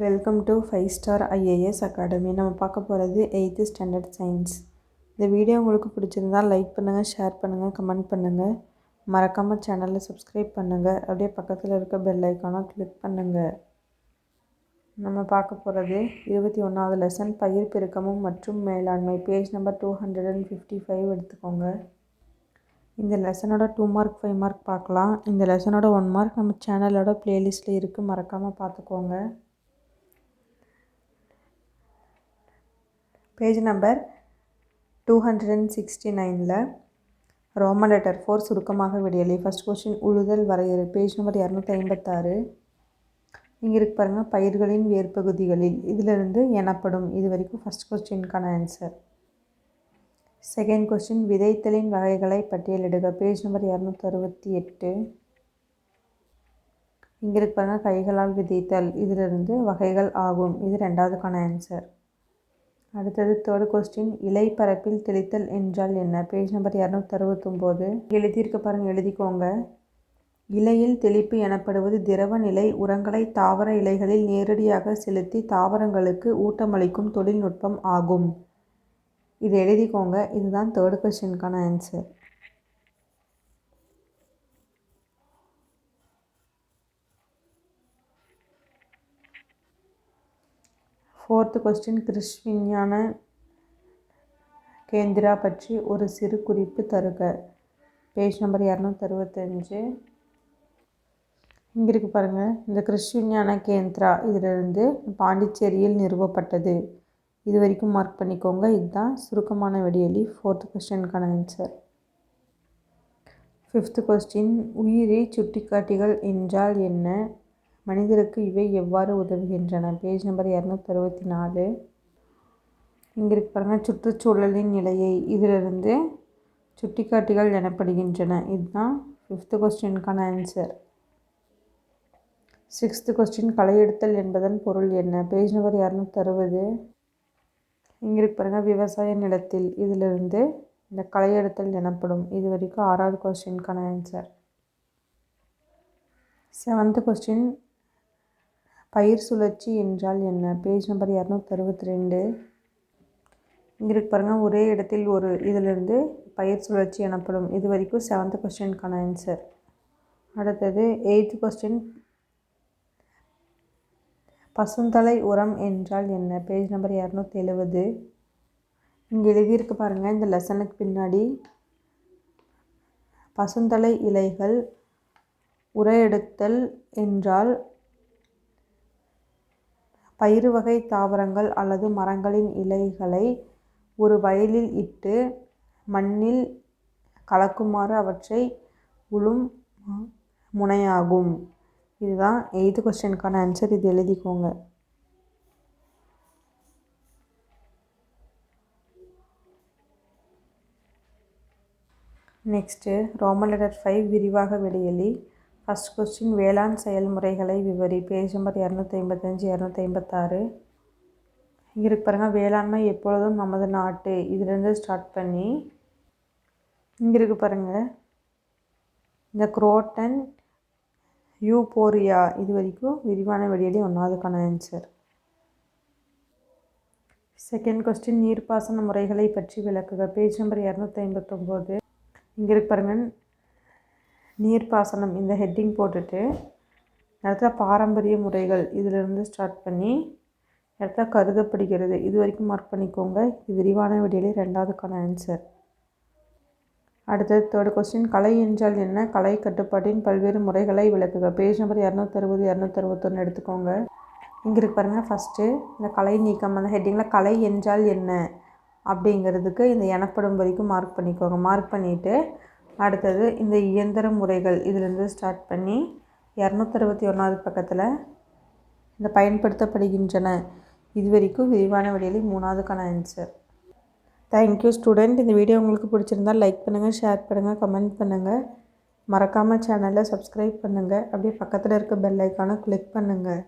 Welcome to five star IAS academy நம்ம பார்க்க போகிறது எயித்து ஸ்டாண்டர்ட் சயின்ஸ் இந்த வீடியோ உங்களுக்கு பிடிச்சிருந்தா லைக் பண்ணுங்கள் ஷேர் பண்ணுங்கள் கமெண்ட் பண்ணுங்கள் மறக்காமல் சேனலை சப்ஸ்கிரைப் பண்ணுங்கள் அப்படியே பக்கத்தில் இருக்க பெல் ஐக்கானை கிளிக் பண்ணுங்கள் நம்ம பார்க்க போகிறது இருபத்தி ஒன்றாவது லெசன் பயிர் பெருக்கமும் மற்றும் மேலாண்மை. Page number two hundred and fifty five எடுத்துக்கோங்க. இந்த லெசனோட டூ மார்க் ஃபைவ் மார்க் பார்க்கலாம். இந்த லெசனோட ஒன் மார்க் நம்ம சேனலோட ப்ளேலிஸ்ட்டில் இருக்குது மறக்காமல் பார்த்துக்கோங்க. Page number two hundred and sixty நைனில் ரோமன் லெட்டர் ஃபோர் சுருக்கமாக விடியலை ஃபஸ்ட் கொஸ்டின் உழுதல் வரையறு. பேஜ் நம்பர் இரநூத்தி ஐம்பத்தாறு. இங்கே இருக்கு பாருங்கள் பயிர்களின் வேர்பகுதிகளில் இதிலிருந்து எனப்படும். இது வரைக்கும் ஃபஸ்ட் கொஸ்டினுக்கான ஆன்சர் செகண்ட் கொஸ்டின் விதைத்தலின் வகைகளை பட்டியலிடுக. பேஜ் நம்பர் இரநூத்தி அறுபத்தி எட்டு. இங்கே இருக்கு பாருங்கள் கைகளால் விதைத்தல். இதிலிருந்து வகைகள் ஆகும். இது ரெண்டாவதுக்கான ஆன்சர் அடுத்தது தேர்ட் கொஸ்டின் இலைப்பரப்பில் தெளித்தல் என்றால் என்ன? பேஜ் நம்பர் இரநூத்தி அறுபத்தொம்போது எழுதியிருக்க பாருங்கள் எழுதிக்கோங்க. இலையில் தெளிப்பு எனப்படுவது திரவ நிலை உரங்களை தாவர இலைகளில் நேரடியாக செலுத்தி தாவரங்களுக்கு ஊட்டமளிக்கும் தொழில்நுட்பம் ஆகும். இதை எழுதிக்கோங்க. இதுதான் third கொஸ்டினுக்கான answer fourth question Krishi Vigyan Kendra பற்றி ஒரு சிறு குறிப்பு தருக. பேஜ் நம்பர் இரநூத்தி அறுபத்தஞ்சு இங்கே இருக்குது பாருங்கள் இந்த கிருஷ் விஞ்ஞான கேந்திரா இதிலிருந்து பாண்டிச்சேரியில் நிறுவப்பட்டது. இது வரைக்கும் மார்க் பண்ணிக்கோங்க. இதுதான் சுருக்கமான வெடியலி ஃபோர்த்து கொஸ்டினுக்கான ஆன்சர் ஃபிஃப்த்து கொஸ்டின் உயிரி சுட்டிக்காட்டிகள் என்றால் என்ன? மனிதருக்கு இவை எவ்வாறு உதவுகின்றன? பேஜ் நம்பர் இரநூத்தி அறுபத்தி நாலு இங்கே இருக்கு பாருங்கள் சுற்றுச்சூழலின் நிலையை. இதிலிருந்து சுட்டிக்காட்டிகள் எனப்படுகின்றன. இதுதான் ஃபிஃப்த்து கொஸ்டினுக்கான ஆன்சர் சிக்ஸ்த்து கொஸ்டின் களையெடுத்தல் என்பதன் பொருள் என்ன? பேஜ் நம்பர் இரநூத்தி அறுபது இங்கே இருக்கு பாருங்கள் விவசாய நிலத்தில். இதிலிருந்து இந்த களையெடுத்தல் எனப்படும். இது வரைக்கும் ஆறாவது கொஸ்டினுக்கான ஆன்சர் செவன்த்து கொஸ்டின் பயிர் சுழற்சி என்றால் என்ன? பேஜ் நம்பர் இரநூத்தி அறுபத்தி ரெண்டு இங்கே இருக்கு பாருங்கள் ஒரே இடத்தில் ஒரு இதிலிருந்து பயிர் சுழற்சி எனப்படும். இது வரைக்கும் செவன்த்து கொஸ்டினுக்கான ஆன்சர் அடுத்தது எயித்து கொஸ்டின் பசுந்தலை உரம் என்றால் என்ன? பேஜ் நம்பர் இரநூத்தி எழுபது இங்கே எழுதியிருக்கு பாருங்கள் இந்த லெசனுக்கு பின்னாடி. பசுந்தலை இலைகள் உரையெடுத்தல் என்றால் பயிறு வகை தாவரங்கள் அல்லது மரங்களின் இலைகளை ஒரு வயலில் இட்டு மண்ணில் கலக்குமாறு அவற்றை உளும் முனையாகும். இதுதான் எய்த் கொஸ்டினுக்கான ஆன்சர். இது எழுதிக்கோங்க. நெக்ஸ்ட்டு ரோமன் லெட்டர் ஃபைவ் விரிவாக விடையலி ஃபஸ்ட் கொஸ்டின் வேளாண் செயல்முறைகளை விவரி பேஜ் நம்பர் இரநூத்தி ஐம்பத்தஞ்சு இரநூத்தி ஐம்பத்தாறு இங்கே இருக்கு பாருங்கள் வேளாண்மை எப்பொழுதும் நமது நாட்டு. இதுலேருந்து ஸ்டார்ட் பண்ணி இங்கே இருக்கு பாருங்கள் இந்த குரோட்டன் யூபோரியா இது வரைக்கும் விரிவான வெளியிலே ஒன்றாவதுக்கான ஆன்சர் செகண்ட் கொஸ்டின் நீர்ப்பாசன முறைகளை பற்றி விளக்குக. பேஜ் நம்பர் இரநூத்தி ஐம்பத்தொம்போது இங்கே இருக்கு பாருங்கள் நீர்ப்பாசனம் இந்த ஹெட்டிங் போட்டுட்டு அடுத்த பாரம்பரிய முறைகள் இதிலிருந்து ஸ்டார்ட் பண்ணி அடுத்த கருதப்படுகிறது இது வரைக்கும் மார்க் பண்ணிக்கோங்க. இது விரிவான விடையிலே ரெண்டாவதுக்கான ஆன்சர் அடுத்தது தேர்ட் கொஸ்டின் கலை என்றால் என்ன? கலை கட்டுப்பாட்டின் பல்வேறு முறைகளை விளக்குக. பேஜ் நம்பர் இரநூத்தறுபது இரநூத்தறுபத்தொன்று எடுத்துக்கோங்க. இங்கே இருக்கு பாருங்கள் ஃபஸ்ட்டு இந்த கலை நீக்கம் அந்த ஹெட்டிங்கில் கலை என்றால் என்ன? அப்படிங்கிறதுக்கு இந்த எனப்படும் வரைக்கும் மார்க் பண்ணிக்கோங்க. மார்க் பண்ணிவிட்டு அடுத்தது இந்த இயந்திர முறைகள் இதிலேருந்து ஸ்டார்ட் பண்ணி இரநூத்தறுபத்தி ஒன்றாவது பக்கத்தில் இந்த பயன்படுத்தப்படுகின்றன. இது வரைக்கும் விரிவான வழியில் மூணாவதுக்கான ஆன்சர் தேங்க்யூ ஸ்டூடெண்ட் இந்த வீடியோ உங்களுக்கு பிடிச்சிருந்தால் லைக் பண்ணுங்கள் ஷேர் பண்ணுங்கள் கமெண்ட் பண்ணுங்கள் மறக்காமல் சேனலை சப்ஸ்கிரைப் பண்ணுங்கள் அப்படியே பக்கத்தில் இருக்க பெல் ஐக்கானை கிளிக் பண்ணுங்கள்